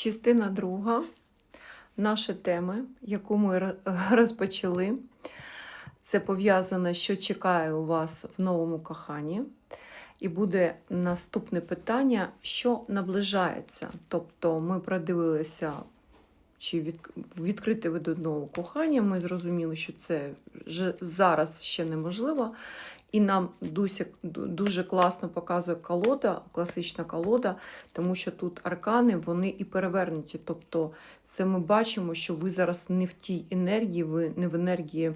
Частина друга. Наші теми, яку ми розпочали. Це пов'язане, що чекає у вас в новому коханні. І буде наступне питання, що наближається. Тобто ми продивилися, чи від, відкрити ви до нового кохання. Ми зрозуміли, що це зараз ще неможливо. І нам дуже класно показує колода, класична колода, тому що тут аркани вони і перевернуті. Тобто, це ми бачимо, що ви зараз не в тій енергії, ви не в енергії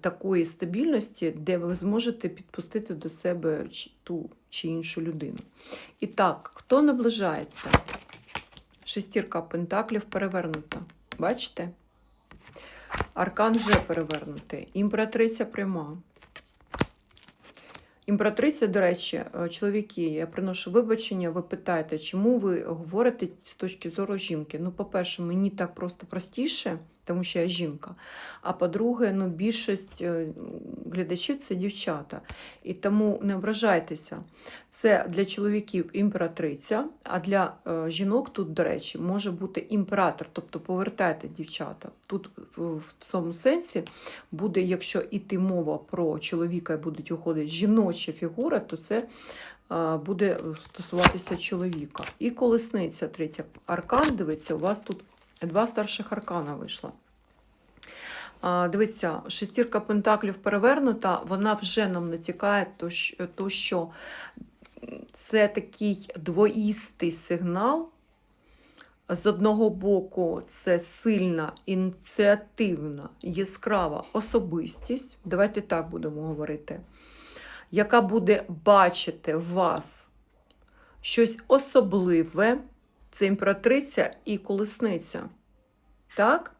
такої стабільності, де ви зможете підпустити до себе ту чи іншу людину. І так, хто наближається? Шестірка пентаклів перевернута. Бачите? Аркан вже перевернутий. Імператриця пряма. Імператриця, до речі, е, чоловіки, я приношу вибачення, ви питаєте, чому ви говорите з точки зору жінки? Ну, по-перше, мені так просто простіше, тому що я жінка. А по-друге, ну, більшість е, глядачів це дівчата. І тому не ображайтеся. Це для чоловіків імператриця, а для е, жінок тут, до речі, може бути імператор, тобто повертайте дівчата. Тут в, цьому сенсі буде, якщо іти мова про чоловіка і будуть виходити жіноча фігура, то це е, буде стосуватися чоловіка. І колесниця, третя аркан, дивиться, у вас тут два старших аркана вийшла. Дивіться, шестірка пентаклів перевернута, вона вже нам натякає, то що це такий двоїстий сигнал. З одного боку, це сильна, ініціативна, яскрава особистість, давайте так будемо говорити, яка буде бачити в вас щось особливе, це імператриця і колесниця. Так?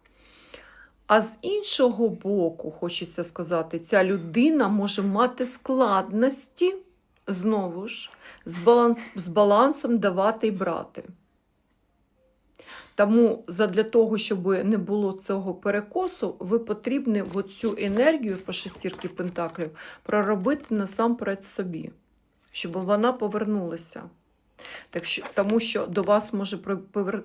А з іншого боку, хочеться сказати, ця людина може мати складності, знову ж, з, баланс, з балансом давати і брати. Тому задля того, щоб не було цього перекосу, ви потрібні цю енергію по шестірки пентаклів проробити насамперед собі, щоб вона повернулася. Так що, тому що до вас може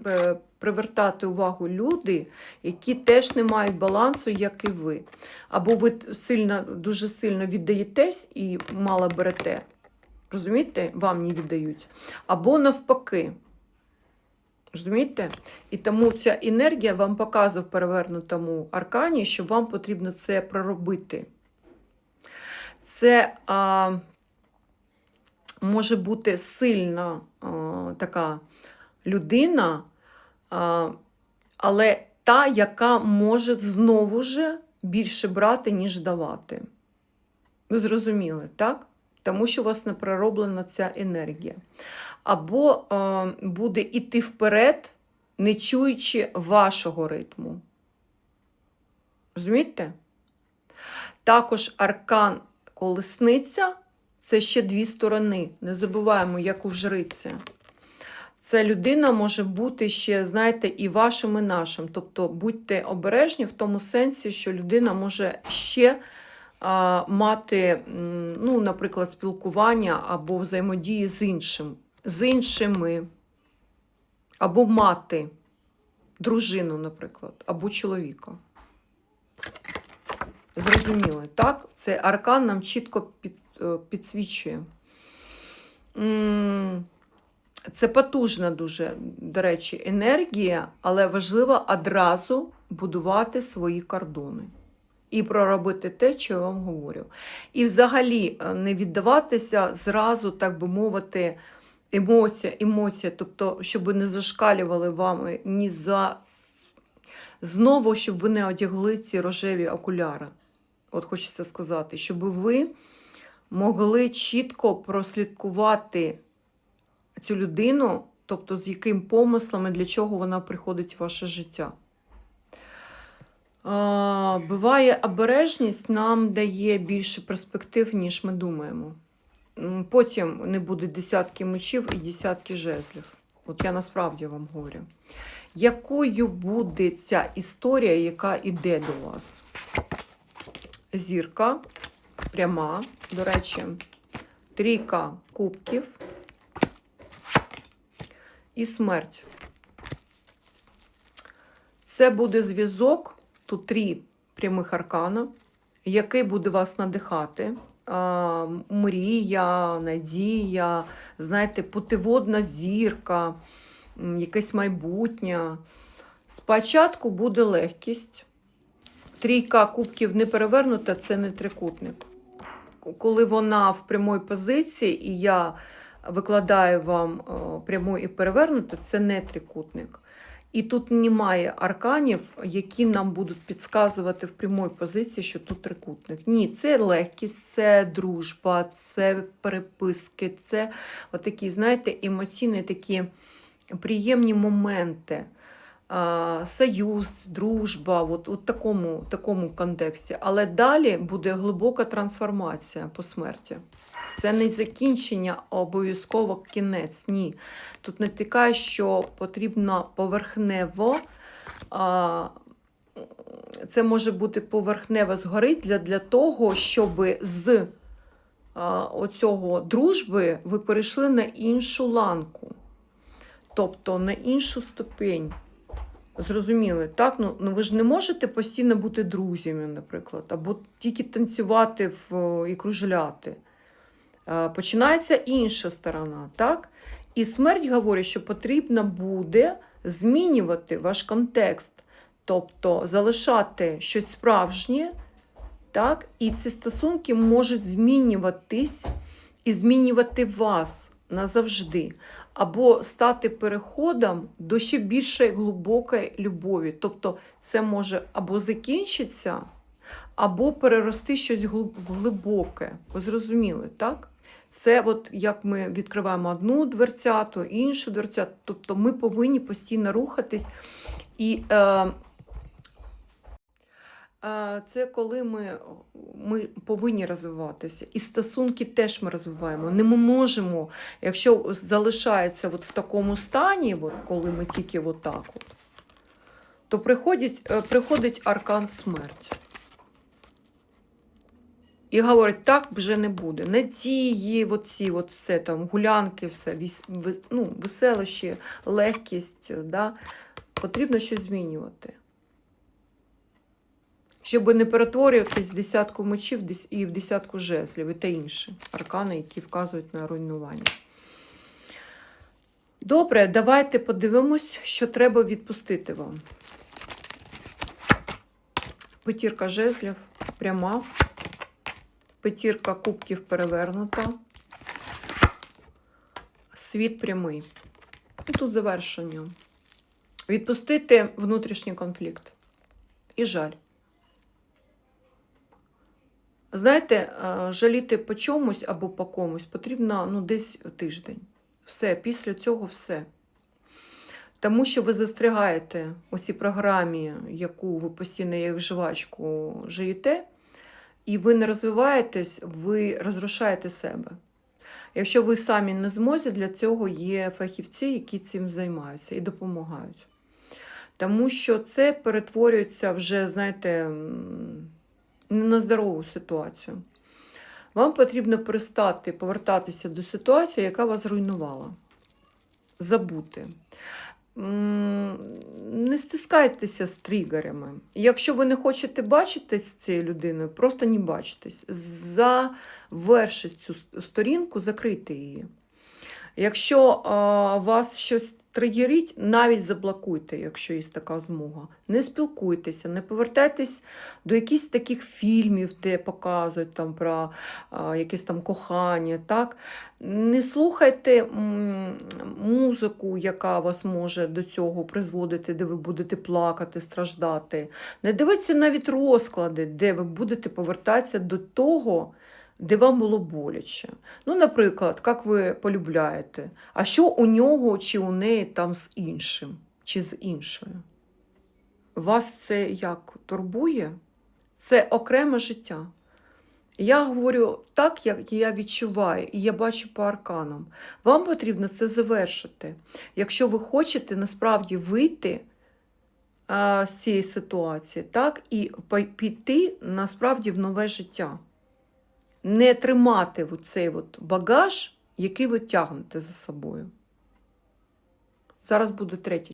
е, привертати увагу люди, які теж не мають балансу, як і ви. Або ви сильно, дуже сильно віддаєтесь і мало берете. Розумієте, вам не віддають. Або навпаки. Розумієте? І тому ця енергія вам показує в перевернутому аркані, що вам потрібно це проробити. Це а, може бути сильна а, така людина, а, але та, яка може знову ж більше брати, ніж давати. Ви зрозуміли, так? Тому що у вас не пророблена ця енергія. Або е, буде йти вперед, не чуючи вашого ритму. Розумієте? Також аркан колесниця це ще дві сторони. Не забуваємо, як у жриці. Це людина може бути ще, знаєте, і вашим, і нашим. Тобто будьте обережні в тому сенсі, що людина може ще а, мати, ну, наприклад, спілкування або взаємодії з іншим, з іншими, або мати дружину, наприклад, або чоловіка. Зрозуміли, так? Це аркан нам чітко під, підсвічує. Це потужна дуже, до речі, енергія, але важливо одразу будувати свої кордони і проробити те, що я вам говорю. І взагалі е, не віддаватися зразу, так би мовити, емоція, емоція, тобто, щоб не зашкалювали вами ні за знову, щоб ви не одягли ці рожеві окуляри. От хочеться сказати, щоб ви могли чітко прослідкувати цю людину, тобто з яким помислом і для чого вона приходить в ваше життя. А, буває, обережність нам дає більше перспектив, ніж ми думаємо. Потім не буде десятки мечів і десятки жезлів. От я насправді вам говорю. Якою буде ця історія, яка йде до вас? Зірка пряма, до речі, трійка кубків і смерть. Це буде зв'язок, тут три прямих аркана, який буде вас надихати. Мрія, надія, знаєте, путеводна зірка, якесь майбутнє. Спочатку буде легкість. Трійка кубків не перевернута, це не трикутник. Коли вона в прямій позиції, і я викладаю вам е, пряму і перевернуто, це не трикутник. І тут немає арканів, які нам будуть підказувати в прямій позиції, що тут трикутник. Ні, це легкість, це дружба, це переписки, це отакі, знаєте, емоційні такі приємні моменти. Союз, дружба, от у такому, такому контексті. Але далі буде глибока трансформація по смерті. Це не закінчення, а обов'язково кінець. Ні. Тут не тільки, що потрібно поверхнево. А, це може бути поверхнево згори для, для того, щоб з а, оцього дружби ви перейшли на іншу ланку, тобто на іншу ступень. Зрозуміли, так? Ну, ну ви ж не можете постійно бути друзями, наприклад, або тільки танцювати в, е, і кружляти. Е, Починається інша сторона, так? І смерть говорить, що потрібно буде змінювати ваш контекст, тобто залишати щось справжнє, так? І ці стосунки можуть змінюватись і змінювати вас назавжди, або стати переходом до ще більшої глибокої любові. Тобто це може або закінчитися, або перерости щось в глибоке. Ви зрозуміли, так? Це от як ми відкриваємо одну дверцяту, іншу дверцяту. Тобто ми повинні постійно рухатись. І е, це коли ми, ми повинні розвиватися. І стосунки теж ми розвиваємо. Не ми можемо, якщо залишається от в такому стані, от, коли ми тільки отак, от, то приходить, е, приходить аркан смерті. І говорить, так вже не буде. Не Надії, оці, от все там, гулянки, все, ну, веселощі, легкість, да? потрібно щось змінювати. Щоб не перетворюватись в десятку мечів і в десятку жезлів і та інші аркани, які вказують на руйнування. Добре, давайте подивимось, що треба відпустити вам. Петірка жезлів пряма. Петірка кубків перевернута. Світ прямий. І тут завершення. Відпустити внутрішній конфлікт. І жаль. Знаєте, е, жаліти по чомусь або по комусь потрібно ну, десь тиждень. Все, після цього все. Тому що ви застрягаєте у цій програмі, яку ви постійно як жвачку живете, і ви не розвиваєтесь, ви розрушаєте себе. Якщо ви самі не змозі, для цього є фахівці, які цим займаються і допомагають. Тому що це перетворюється вже, знаєте, на здорову ситуацію. Вам потрібно перестати повертатися до ситуації, яка вас зруйнувала. Забути. Не стискайтеся з тригерами. Якщо ви не хочете бачитись з цією людиною, просто не бачитесь. Завершіть цю сторінку, закрийте її. Якщо а, вас щось тригерить, навіть заблокуйте, якщо є така змога. Не спілкуйтеся, не повертайтесь до якихось таких фільмів, де показують там про а, якесь там кохання. Так? Не слухайте музику, яка вас може до цього призводити, де ви будете плакати, страждати. Не дивіться навіть розклади, де ви будете повертатися до того, де вам було боляче. Ну, наприклад, як ви полюбляєте, а що у нього чи у неї там з іншим, чи з іншою? Вас це як турбує? Це окреме життя. Я говорю так, як я відчуваю, і я бачу по арканам. Вам потрібно це завершити. Якщо ви хочете насправді вийти а, з цієї ситуації, так, і піти насправді в нове життя. Не тримати цей от багаж, який ви тягнете за собою. Зараз буде третій.